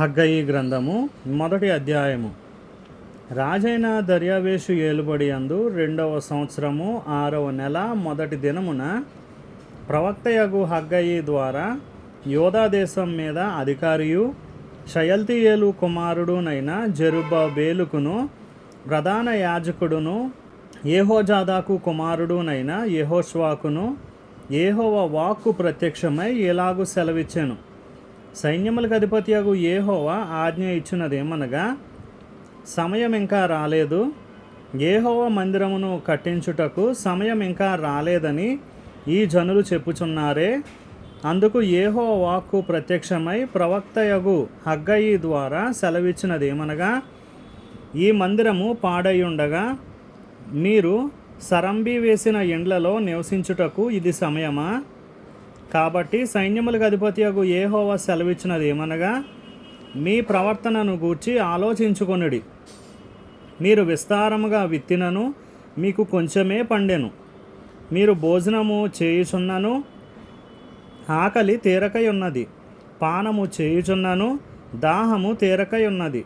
హగ్గయి గ్రంథము మొదటి అధ్యాయము. రాజైన దర్యావేషు ఏలుబడి అందు రెండవ సంవత్సరము ఆరవ నెల మొదటి దినమున ప్రవక్తయగు హగ్గయి ద్వారా యోధా దేశం మీద అధికారియు షయల్తీయేలు కుమారుడునైన జెరుబ్బేలుకును ప్రధాన యాజకుడును ఏహోజాదాకు కుమారుడునైన యహోష్వాకును ఏహోవ వాక్కు ప్రత్యక్షమై ఇలాగు సెలవిచ్చాను. సైన్యములకు అధిపతియగు ఏహోవా ఆజ్ఞ ఇచ్చినదేమనగా సమయం ఇంకా రాలేదు. ఏహోవ మందిరమును కట్టించుటకు సమయం ఇంకా రాలేదని ఈ జనులు చెప్పుచున్నారే. అందుకు ఏహో వాక్కు ప్రత్యక్షమై ప్రవక్తయగు హగ్గయి ద్వారా సెలవిచ్చినదేమనగా ఈ మందిరము పాడైయుండగా మీరు సరంబి వేసిన ఇండ్లలో నివసించుటకు ఇది సమయమా? కాబట్టి సైన్యములకు అధిపతియగు ఏహోవా సెలవిచ్చినది ఏమనగా మీ ప్రవర్తనను గూర్చి ఆలోచించుకొనుడి. మీరు విస్తారముగా విత్తినను మీకు కొంచెమే పండెను. మీరు భోజనము చేయుచున్నను ఆకలి తీరకై ఉన్నది పానము చేయుచున్నను దాహము తీరకై ఉన్నది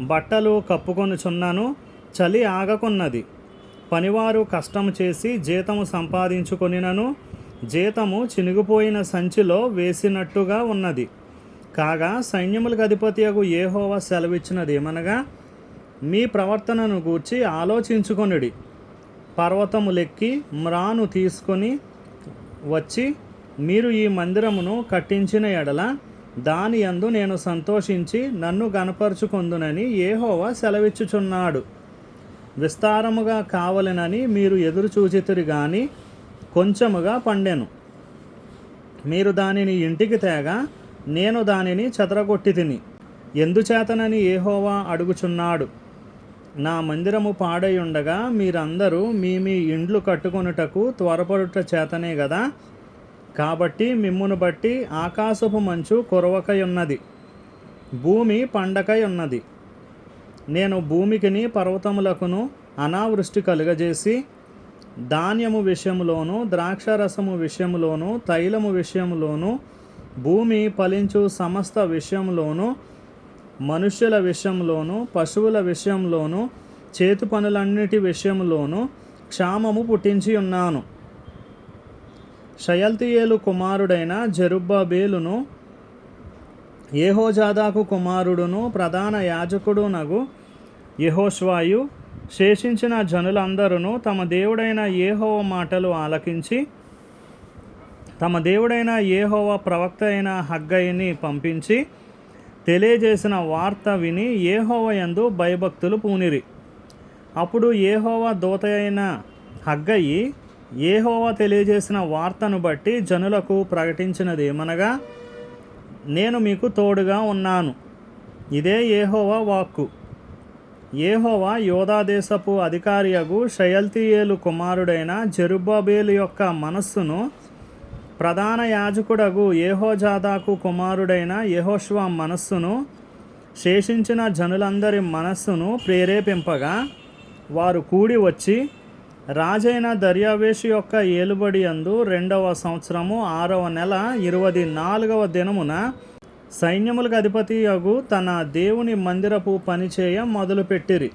బట్టలు కప్పుకొనుచున్నాను చలి ఆగకున్నది. పనివారు కష్టము చేసి జీతము సంపాదించుకొనినను జీతము చినిగిపోయిన సంచిలో వేసినట్టుగా ఉన్నది. కాగా సైన్యములకు అధిపతియగు ఏహోవా సెలవిచ్చినది ఏమనగా మీ ప్రవర్తనను గూర్చి ఆలోచించుకొనుడి. పర్వతములెక్కి మ్రాను తీసుకొని వచ్చి మీరు ఈ మందిరమును కట్టించిన ఎడల దాని యందు నేను సంతోషించి నన్ను గనపరుచుకొందునని ఏహోవా సెలవిచ్చుచున్నాడు. విస్తారముగా కావలెనని మీరు ఎదురు చూచితురు కానీ కొంచెముగా పండెను. మీరు దానిని ఇంటికి తేగా నేను దానిని చెదరగొట్టి తిని. ఎందుచేతనని ఏహోవా అడుగుచున్నాడు. నా మందిరము పాడై ఉండగా మీరందరూ మీ మీ ఇండ్లు కట్టుకొనుటకు త్వరపడుట చేతనే కదా కాబట్టి మిమ్మును బట్టి ఆకాశపు మంచు కొరవకయున్నది. ఉన్నది భూమి పండకై ఉన్నది నేను భూమికిని పర్వతములకును అనావృష్టి కలుగజేసి ధాన్యము విషయములోను ద్రాక్షరసము విషయంలోనూ తైలము విషయంలోనూ భూమి ఫలించు సమస్త విషయంలోను మనుష్యుల విషయంలోను పశువుల విషయంలోను చేతు పనులన్నిటి విషయంలోను క్షామము పుట్టించి ఉన్నాను. షయల్తియేలు కుమారుడైన జరుబ్బబేలును ఏహోజాదాకు కుమారుడును ప్రధాన యాజకుడు నగు యహోష్వాయు శేషించిన జనులందరూ తమ దేవుడైన ఏహోవ మాటలు ఆలకించి తమ దేవుడైన ఏహోవ ప్రవక్త అయిన హగ్గయ్యని పంపించి తెలియజేసిన వార్త విని ఏహోవ యందు భయభక్తులు పూనిరి. అప్పుడు ఏహోవ దూత అయిన హగ్గయి ఏహోవ తెలియజేసిన వార్తను బట్టి జనులకు ప్రకటించినదేమనగా నేను మీకు తోడుగా ఉన్నాను. ఇదే ఏహోవ వాక్కు. ఏహోవా యోధాదేశపు అధికారియగు శయల్తియేలు కుమారుడైన జెరుబ్బాబేలు యొక్క మనస్సును ప్రధాన యాజకుడగు ఏహోజాదాకు కుమారుడైన యహోష్వా మనస్సును శేషించిన జనులందరి మనస్సును ప్రేరేపింపగా వారు కూడి వచ్చి రాజైన దర్యావేషు యొక్క ఏలుబడి అందు రెండవ సంవత్సరము ఆరవ నెల ఇరవై నాలుగవ దినమున సైన్యములకు అధిపతి అగు తన దేవుని మందిరపు పనిచేయ మొదలుపెట్టిరి.